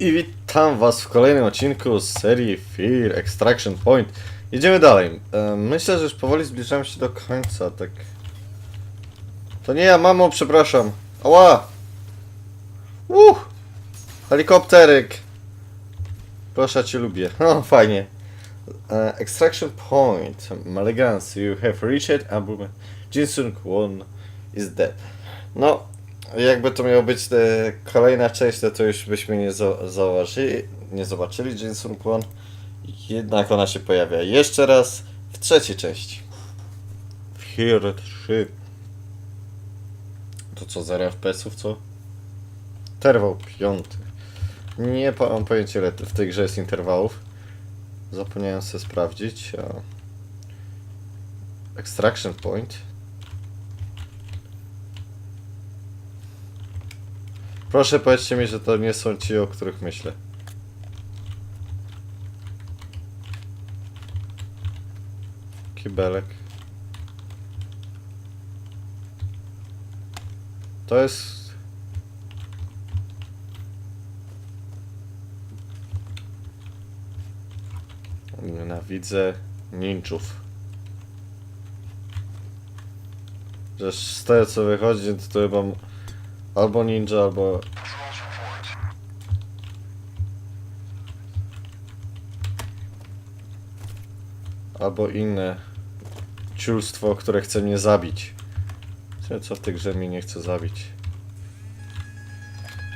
I witam was w kolejnym odcinku z serii Fear Extraction Point. Jedziemy dalej. E, Myślę, że już powoli zbliżamy się do końca, tak... To nie ja, mamo, przepraszam. Ała! Uch! Helikopteryk! Proszę, cię lubię. O, fajnie. E, Extraction Point. Malegans, you have reached Abu... Jinsun Kwon is dead. No, jakby to miało być e, kolejna część, to, to już byśmy nie za- zauważyli, nie zobaczyli Jinsun Kwon. Jednak ona się pojawia jeszcze raz w trzeciej części. W Here 3. To co, 0 FPS-ów, co? Interwał piąty. Nie mam pojęcia ile w tej grze jest interwałów. Zapomniałem sobie sprawdzić. Extraction Point. Proszę powiedzcie mi, że to nie są ci, o których myślę. Kibelek. To jest... Nienawidzę ninczów. Że z tego co wychodzi, to, to chyba albo ninja, albo... Albo inne ciulstwo, które chce mnie zabić. Co- w tej grze nie chce zabić?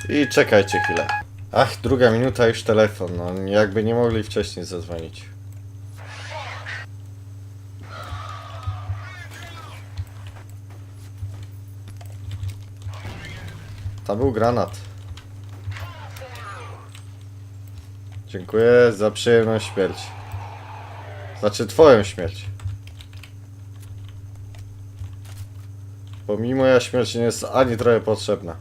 I czekajcie chwilę. Ach, druga minuta już telefon. No, jakby nie mogli wcześniej zadzwonić. Tam był granat. Dziękuję za przyjemną śmierć. Znaczy twoją śmierć. Bo mi moja śmierć nie jest ani trochę potrzebna.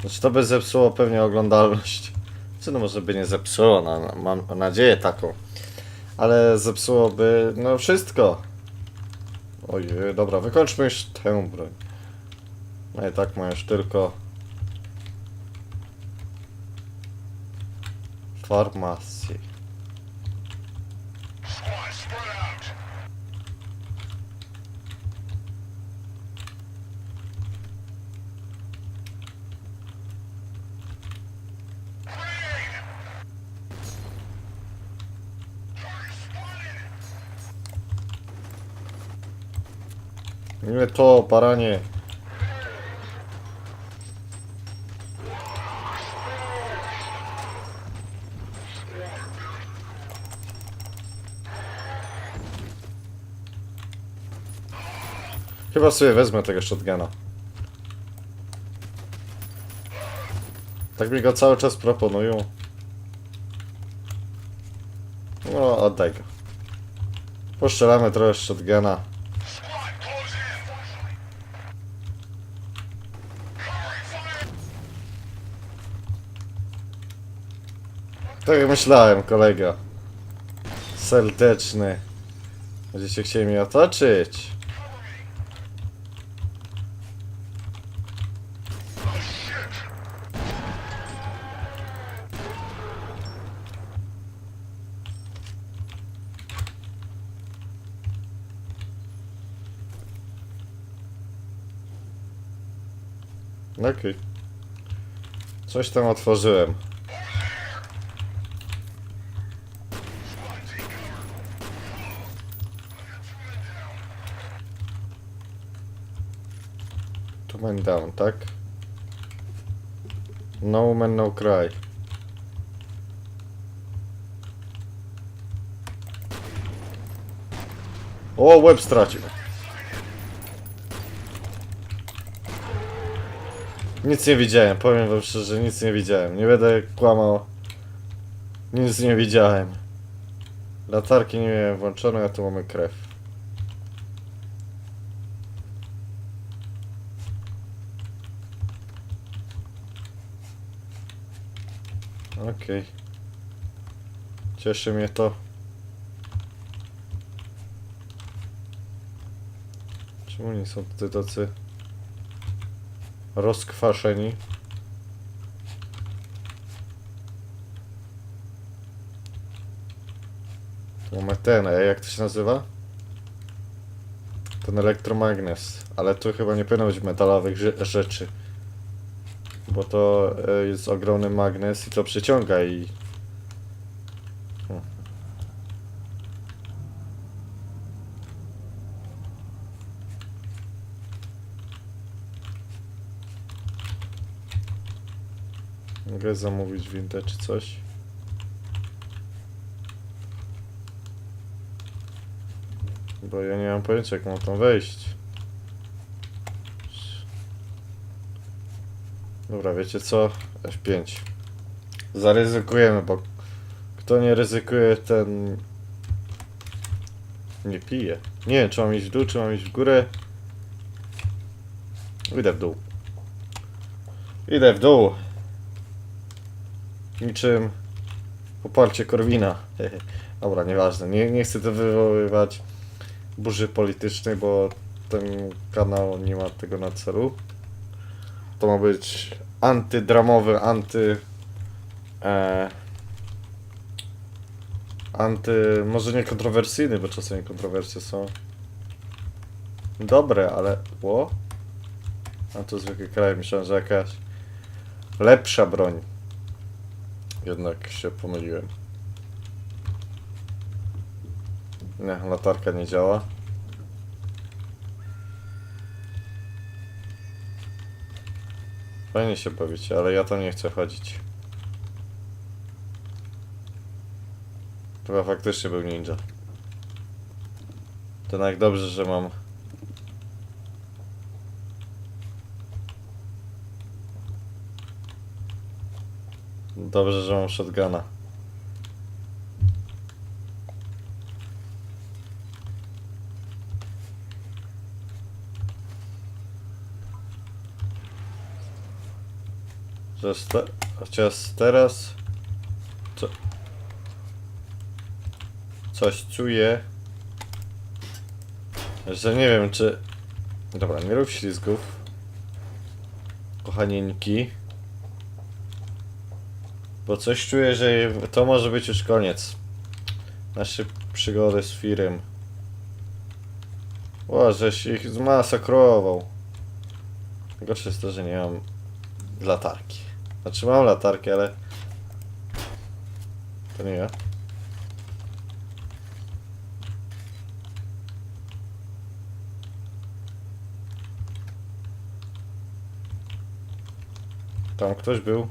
Znaczy to by zepsuło pewnie oglądalność. Czy no może by nie zepsuło, no, no, mam nadzieję taką. Ale zepsułoby, no wszystko. Ojej, dobra, wykończmy już tę broń. No i tak ma już tylko... Farmacji. Nie to, paranie. Chyba sobie wezmę tego shotguna. Tak mi go cały czas proponują. No, oddaj go. Poszczelamy trochę shotguna. Tak myślałem, kolega. Serdeczny. Będziecie chcieli mnie otoczyć. Okej. Coś tam otworzyłem. Two men down, tak? No man, no cry. O, łeb stracił. Nic nie widziałem, powiem wam szczerze, nic nie widziałem. Nie będę kłamał. Nic nie widziałem. Latarki nie miałem włączone, a tu mamy krew. Okej. Cieszy mnie to. Czemu nie są tutaj tacy rozkwaszeni. Tu mamy ten, jak to się nazywa? Ten elektromagnes. Ale tu chyba nie powinno być metalowych rzeczy. Bo to e, jest ogromny magnes i to przyciąga i Mogę zamówić windę czy coś? Bo ja nie mam pojęcia jak mam tam wejść. Dobra, wiecie co? F5. Zaryzykujemy, bo kto nie ryzykuje, ten nie pije. Nie wiem, czy mam iść w dół, czy mam iść w górę. Idę w dół. Idę w dół. Niczym poparcie Korwina. Dobra, nieważne. Nie, nie chcę to wywoływać burzy politycznej, bo ten kanał nie ma tego na celu. To ma być antydramowy, anty... E, anty... może nie kontrowersyjny, bo czasami kontrowersje są dobre, ale... Ło? A to zwykły kraj, myślałem, że jakaś lepsza broń. Jednak się pomyliłem. Nie, latarka nie działa. Fajnie się bawicie, ale ja tam nie chcę chodzić. Chyba faktycznie był ninja. To jak dobrze, że mam... Dobrze, że mam shotguna. Że. Chociaż teraz... Co... Coś czuję... Że nie wiem, czy... Dobra, nie rób ślizgów. Kochanieńki. Bo coś czuję, że to może być już koniec. Naszej przygody z Firem. O, żeś ich zmasakrował. Gorsze jest to, że nie mam latarki. Znaczy mam latarkę, ale... To nie ja. Tam ktoś był.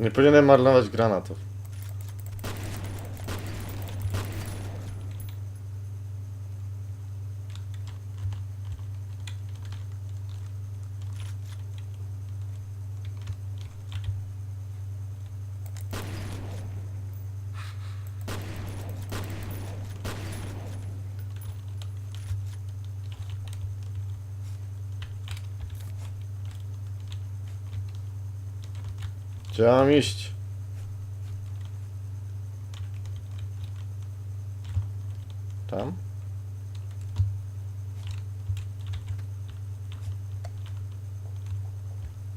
Nie powinienem marnować granatów. Gdzie mam iść? Tam?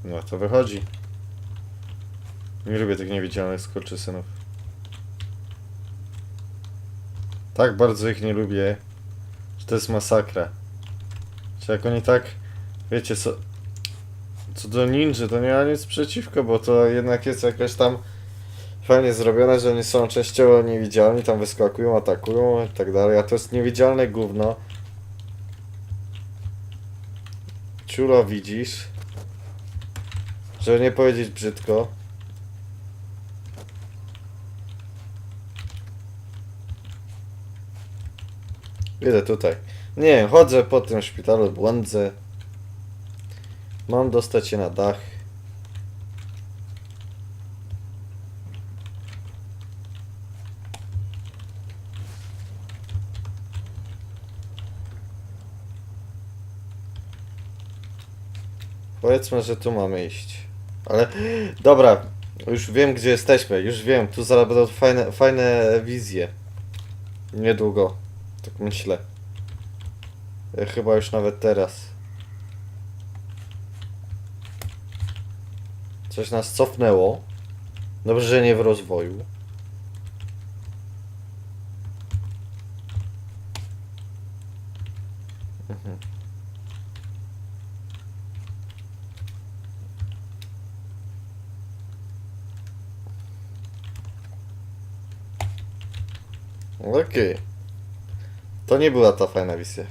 No to wychodzi. Nie lubię tych niewidzialnych skurczysynów. Tak bardzo ich nie lubię, że to jest masakra. Czy jak oni tak, wiecie co, co do ninja, to nie ma nic przeciwko, bo to jednak jest jakaś tam fajnie zrobione, że oni są częściowo niewidzialni, tam wyskakują, atakują i tak dalej, a to jest niewidzialne gówno. Ciula widzisz. Żeby nie powiedzieć brzydko. Idę tutaj. Nie, chodzę po tym szpitalu, błądzę. Mam dostać się na dach. Powiedzmy, że tu mamy iść. Ale dobra, już wiem gdzie jesteśmy, już wiem, tu zaraz będą fajne, fajne wizje. Niedługo, tak myślę. E, Chyba już nawet teraz. Coś nas cofnęło. Dobrze, że nie w rozwoju. Mhm. Okej. To nie była ta fajna wizja.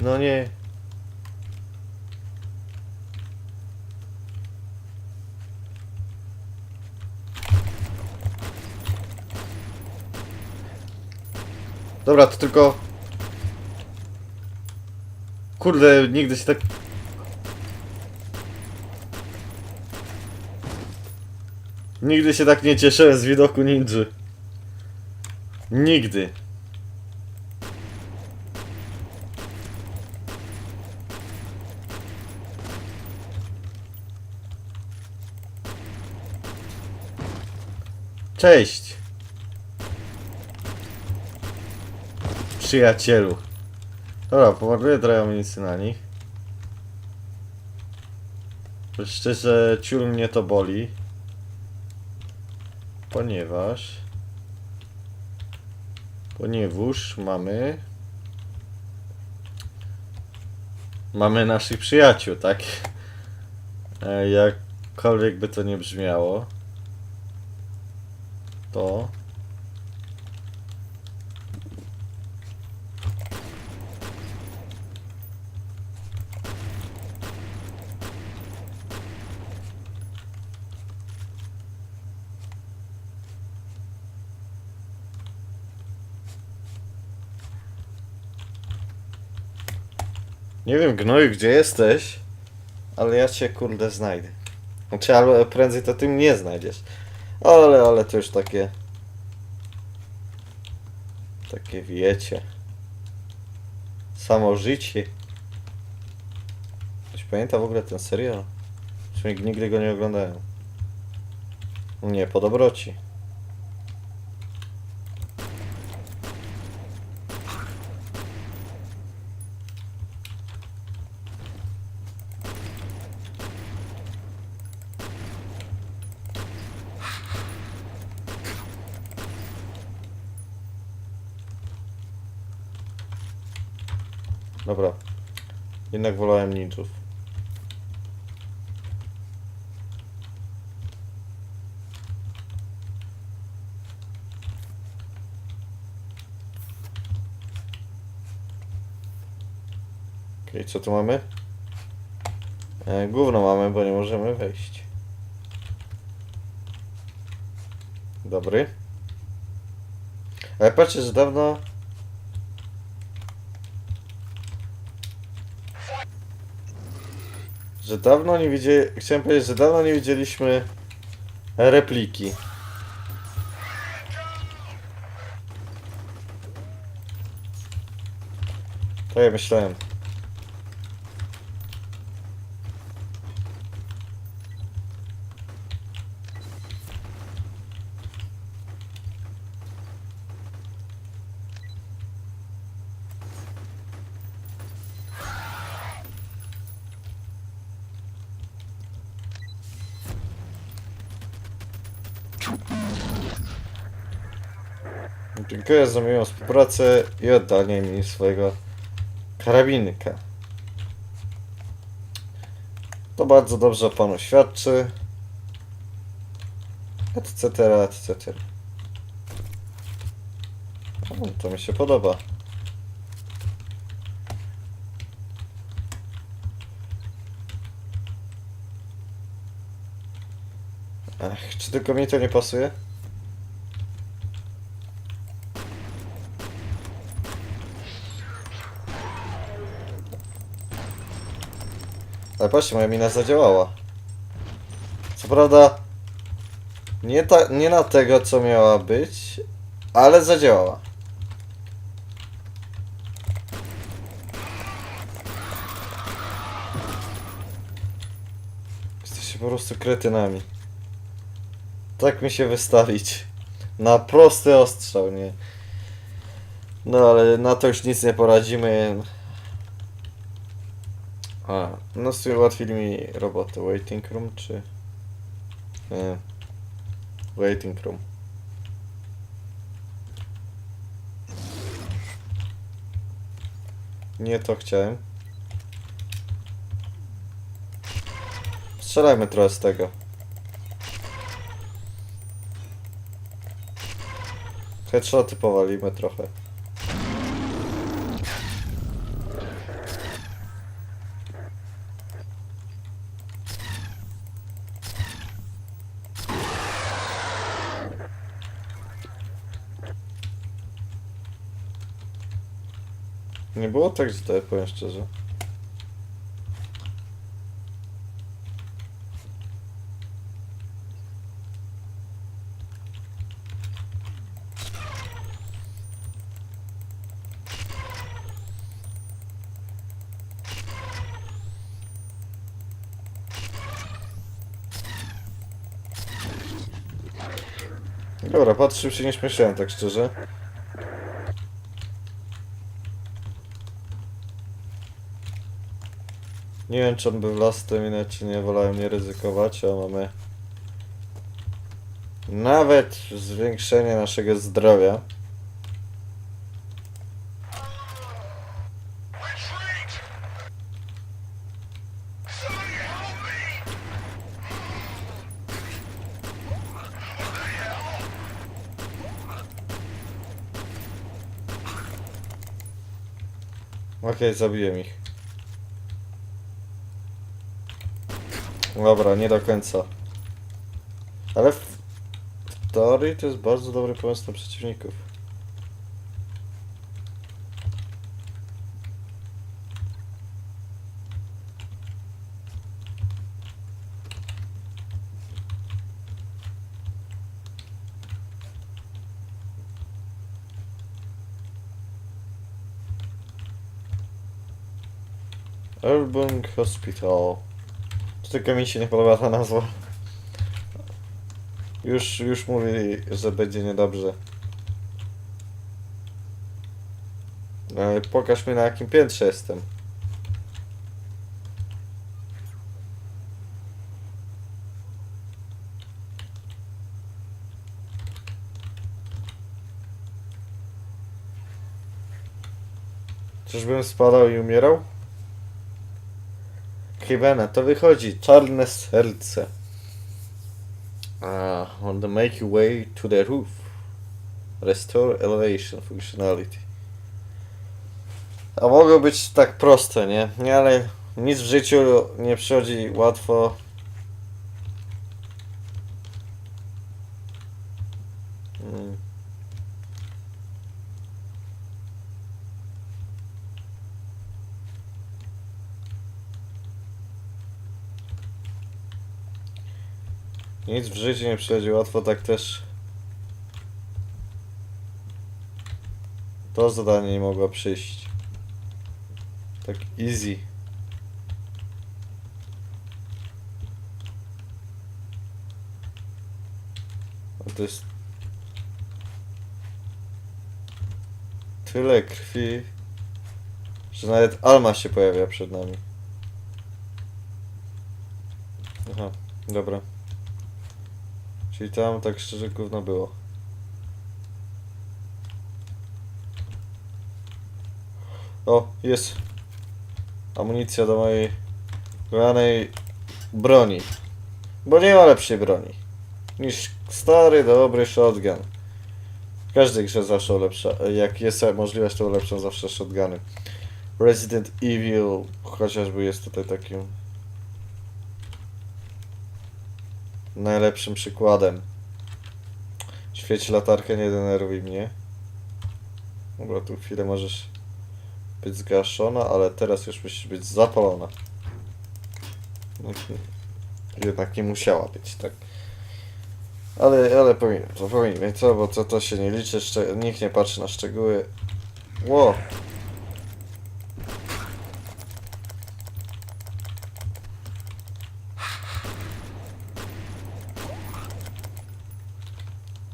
No nie. Dobra, to tylko... Kurde, nigdy się tak... Nigdy się tak nie cieszyłem z widoku ninży. Nigdy. Cześć. Przyjacielu. Dobra, pomarnuję trochę amunicji na nich. Bo Szczerze, ciul mnie to boli. Ponieważ... Ponieważ mamy... Mamy naszych przyjaciół, tak? E, Jakkolwiek by to nie brzmiało. To... Nie wiem, gnoju, gdzie jesteś, ale ja cię kurde znajdę. Znaczy, albo prędzej to ty mnie znajdziesz. Ale, ale to już takie... Takie wiecie. Samo życie. Ktoś pamięta w ogóle ten serial? Sumie nigdy go nie oglądałem. Nie, po dobroci. Dobra. Jednak wolałem ninjów. Okej, co tu mamy? E, gówno mamy, bo nie możemy wejść. Dobry. Ale patrzcie, że dawno... Że dawno nie widzieli... Chciałem powiedzieć, że dawno nie widzieliśmy repliki. To ja myślałem. Dziękuję za miłą współpracę i oddanie mi swojego karabinka. To bardzo dobrze panu świadczy. Etc, etc. O, to mi się podoba. Ach, czy tylko mi to nie pasuje? Ale patrzcie, moja mina zadziałała. Co prawda, nie, ta, nie na tego, co miała być, ale zadziałała. Jesteście po prostu kretynami. Tak mi się wystawić. Na prosty ostrzał, nie? No ale na to już nic nie poradzimy. A, no sobie ułatwili mi robotę. Waiting room czy... Nie. Waiting room. Nie to chciałem. Strzelajmy trochę z tego. Headshoty powalimy trochę. Nie było tak źle, powiem szczerze. Dobra, patrzył się nie śmieszyłem, tak szczerze. Nie wiem, czy on by w tę minę, czy nie. Wolałem nie ryzykować, a mamy nawet zwiększenie naszego zdrowia. Okej, zabiłem ich. Dobra, nie do końca. Ale w w teorii to jest bardzo dobry pomysł na przeciwników. Urban Hospital. Tylko mi się nie podoba ta nazwa? Już, już mówi, że będzie niedobrze. Ale pokaż mi na jakim piętrze jestem. Czyżbym spadał i umierał? Chyba na to wychodzi. Czarne serce. Uh, on the your way to the roof. Restore elevation functionality. A mogło być tak proste, nie? Nie, ale nic w życiu nie przychodzi łatwo. Nic w życiu nie przychodzi łatwo, tak też. To zadanie nie mogło przyjść. Tak easy. A to jest tyle krwi, że nawet Alma się pojawia przed nami. Aha, dobra. Czyli tam tak szczerze gówno było. O, jest amunicja do mojej kochanej broni. Bo nie ma lepszej broni niż stary, dobry shotgun. W każdej grze zawsze ulepsza, jak jest możliwość, to ulepszam zawsze shotguny. Resident Evil chociażby jest tutaj takim najlepszym przykładem. Świeć latarkę, nie denerwuj mnie. Dobra, tu chwilę możesz być zgaszona, ale teraz już musisz być zapalona. No, Jednak nie musiała być, tak. Ale, ale powinien, to powinien, co, bo to, to się nie liczy, nikt nie patrzy na szczegóły. Ło!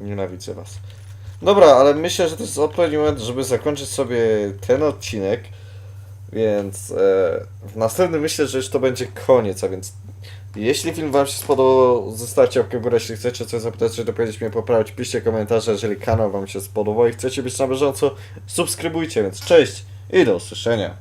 Nienawidzę was. Dobra, ale myślę, że to jest odpowiedni moment, żeby zakończyć sobie ten odcinek. Więc e, w następnym myślę, że już to będzie koniec, a więc jeśli film Wam się spodobał, zostawcie łapkę w górę, jeśli chcecie coś zapytać, czy dopowiedzieć mnie poprawić, piszcie komentarze, jeżeli kanał Wam się spodobał i chcecie być na bieżąco, subskrybujcie, więc cześć i do usłyszenia.